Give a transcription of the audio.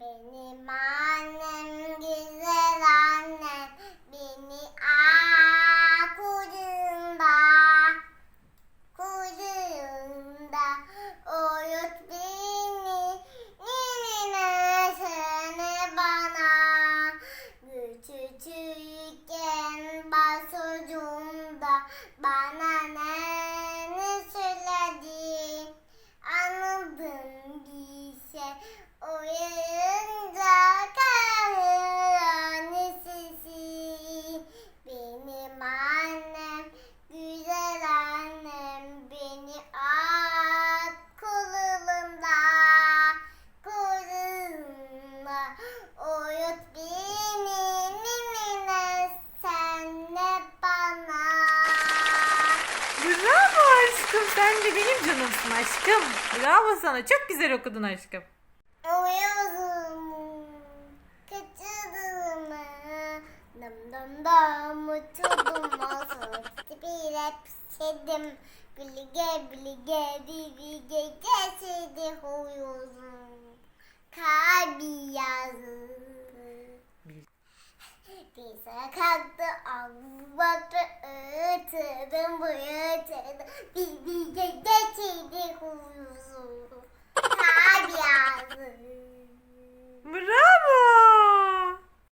Benim annem güzel annem beni aa kucağında kucağında uyut beni ninine sene bana. Küçücükken başucumda bana ne söyledi? Anladım bir şey uyuyunca kalır annesi benim annem güzel annem beni at kolunda kolunda uyut beni benim canımsın aşkım. Bravo sana çok güzel okudun aşkım. Uyuzum kaçırdım Dım dım dım uçurdum olsun Tipire pişirdim Bilge bilge bilge geçirdi Bir kalktı ağzı baktı ırtırdım bu ırtırdım Bilge geçirdi uyuzum Kalbi yazı